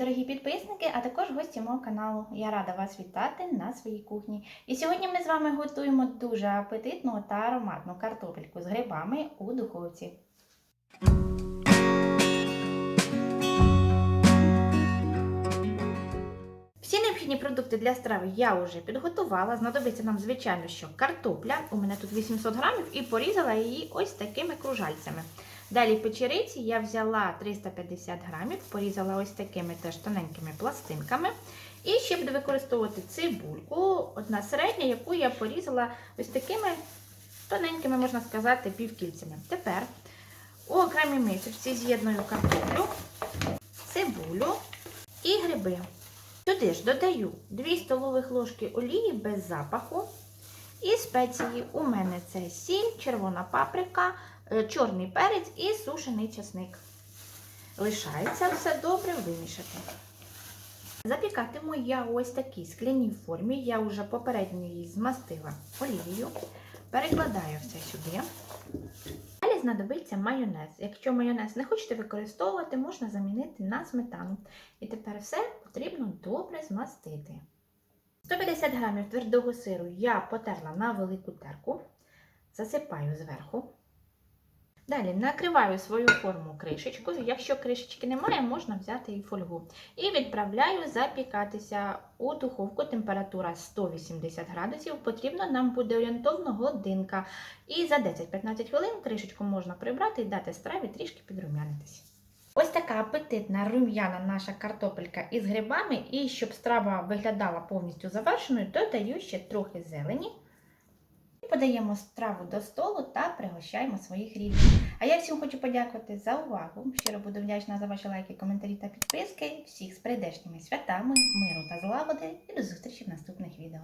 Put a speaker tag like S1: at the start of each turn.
S1: дорогі підписники, а також гості мого каналу. Я рада вас вітати на своїй кухні. І сьогодні ми з вами готуємо дуже апетитну та ароматну картопельку з грибами у духовці. Всі необхідні продукти для страви я вже підготувала. Знадобиться нам, звичайно, що картопля. У мене тут 800 грамів і порізала її ось такими кружальцями. Далі печериці я взяла 350 грамів, порізала ось такими теж тоненькими пластинками. І ще буду використовувати цибульку, одна середня, яку я порізала ось такими тоненькими, можна сказати, півкільцями. Тепер у окремій мисочці з'єдную картоплю, цибулю і гриби. Сюди ж додаю 2 столових ложки олії без запаху. І спеції у мене це сіль, червона паприка, е, чорний перець і сушений часник. Лишається все добре вимішати. Запікатиму я ось такій скляній формі. Я вже попередньо її змастила олією. Перекладаю все сюди. Далі знадобиться майонез. Якщо майонез не хочете використовувати, можна замінити на сметану. І тепер все потрібно добре змастити. 150 г твердого сиру я потерла на велику терку, засипаю зверху. Далі накриваю свою форму кришечкою. Якщо кришечки немає, можна взяти і фольгу. І відправляю запікатися у духовку. Температура 180 градусів. Потрібно нам буде орієнтовно годинка. І за 10-15 хвилин кришечку можна прибрати і дати страві трішки підрумянитись. Ось така апетитна рум'яна наша картопелька із грибами. І щоб страва виглядала повністю завершеною, додаю ще трохи зелені. Подаємо страву до столу та пригощаємо своїх рідних. А я всім хочу подякувати за увагу. Щиро буду вдячна за ваші лайки, коментарі та підписки. Всіх з прийдешніми святами, миру та злагоди і до зустрічі в наступних відео.